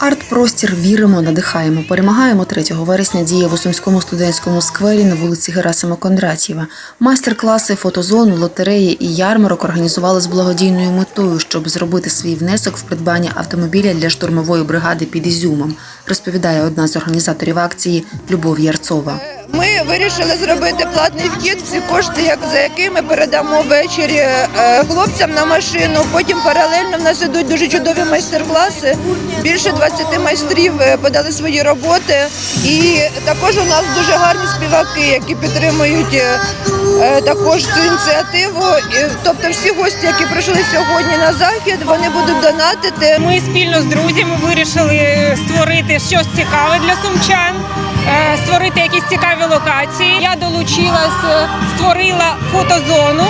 Арт-простір віримо, надихаємо, перемагаємо 3 вересня діє в Усумському студентському сквері на вулиці Герасима Кондратєва. Майстер-класи, фотозону, лотереї і ярмарок організували з благодійною метою, щоб зробити свій внесок в придбання автомобіля для штурмової бригади під Ізюмом, розповідає одна з організаторів акції Любов Ярцова. Ми вирішили зробити платний вхід, всі кошти, як за які ми передамо ввечері е, хлопцям на машину. Потім паралельно в нас ідуть дуже чудові майстер-класи. Більше 20 майстрів е, подали свої роботи. І також у нас дуже гарні співаки, які підтримують е, також цю ініціативу. Тобто всі гості, які прийшли сьогодні на захід, вони будуть донатити. Ми спільно з друзями вирішили створити щось цікаве для сумчан, створити якісь цікаві локації. Я долучилась, е, створила фотозону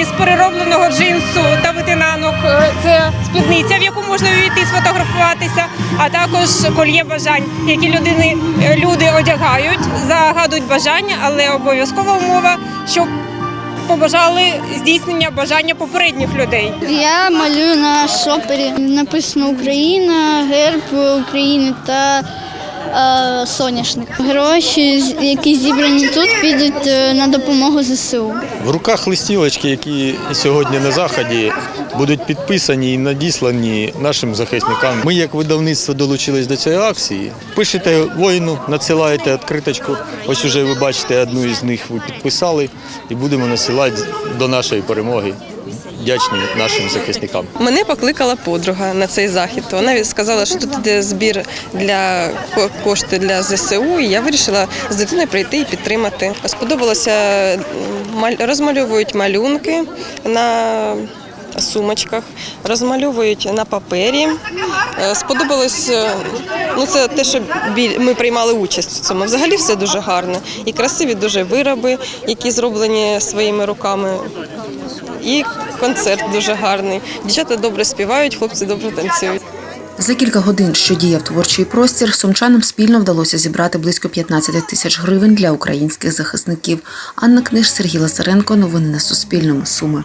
із переробленого джинсу та витинанок. Е, Це спідниця, в яку можна увійти сфотографуватися, а також кольє бажань, які людини, е, люди одягають, загадують бажання, але обов'язкова умова, щоб побажали здійснення бажання попередніх людей. Я малюю на шопері. Написано Україна, герб України та е, соняшник. Гроші, які зібрані тут, підуть е, на допомогу ЗСУ. В руках листівочки, які сьогодні на заході, будуть підписані і надіслані нашим захисникам. Ми, як видавництво, долучились до цієї акції. Пишете воїну, надсилаєте відкриточку. Ось уже ви бачите одну із них. Ви підписали і будемо насилати до нашої перемоги. Вдячні нашим захисникам. Мене покликала подруга на цей захід. Вона сказала, що тут іде збір для ко- кошти для ЗСУ, і я вирішила з дитиною прийти і підтримати. Сподобалося маль- розмальовують малюнки на сумочках, розмальовують на папері. Е, Сподобалось, е, ну це те, що ми приймали участь в цьому. Взагалі все дуже гарно. І красиві дуже вироби, які зроблені своїми руками. І концерт дуже гарний. Дівчата добре співають, хлопці добре танцюють. За кілька годин, що діяв творчий простір, сумчанам спільно вдалося зібрати близько 15 тисяч гривень для українських захисників. Анна Книж, Сергій Лазаренко. Новини на Суспільному. Суми.